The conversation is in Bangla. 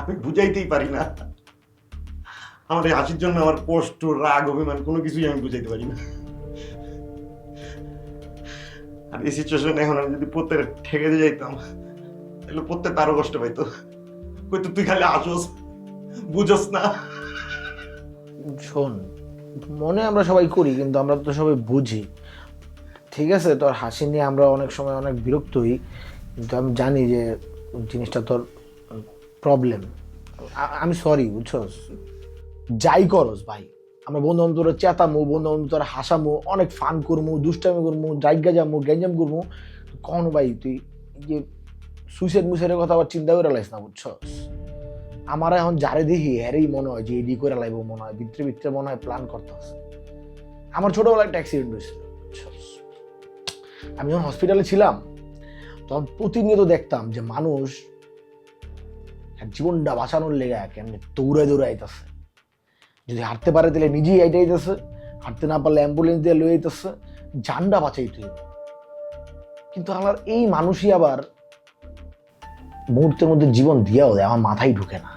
আমি বুঝাইতেই পারি না। আমার এই হাসির জন্য আমার কষ্ট, রাগ, অভিমান কোনো কিছুই আমি বুঝাইতে পারি না। আর এই সিচুয়েশনে এখন আমি যদি প্রত্যেক ঠেকে দিয়ে যাইতাম, তাহলে প্রত্যেক আরও কষ্ট পাইতো। কইতো, তুই খালি আসোস বুঝোস না। শোন, মনে আমরা সবাই করি, কিন্তু আমরা তো সবাই বুঝি। ঠিক আছে, তোর হাসি নিয়ে আমরা অনেক সময় অনেক বিরক্ত হই, কিন্তু আমি জানি যে জিনিসটা তোর প্রবলেম আমি সরি বুঝছস? যাই করস ভাই। আমরা বন্ধু বান্ধব চেতামু বন্ধু বান্ধব তোরা হাসামু, অনেক ফান করমু, দুষ্টামি করমু, জায়গা যামু, গ্যাঞ্জাম করমু। কখন ভাই, তুই যে সুইসাইড মুসাইডের কথা আবার চিন্তা করে লাইস না, বুঝছস? আমার এখন যারে দেখি হ্যারেই মনে হয় যে এডি করে লাইব, মনে হয় ভিতরে ভিতরে মনে হয় প্ল্যান করতেছে আমার ছোটবেলায় একটা অ্যাক্সিডেন্ট হয়েছিল? আমি যখন হসপিটালে ছিলাম, তখন প্রতিনিয়ত দেখতাম যে মানুষ এক জীবনটা বাঁচানোর লেগে কেমনি দৌড়ায় আইতেছে। যদি হাঁটতে পারে তাহলে নিজেই আইটা আইতেছে, হাঁটতে না পারলে অ্যাম্বুলেন্স দিয়ে লয়ে আইতেছে জানটা বাঁচাই তুই। কিন্তু আমার এই মানুষই আবার মুহূর্তের মধ্যে জীবন দিয়াও দেয়, আমার মাথায় ঢুকে না।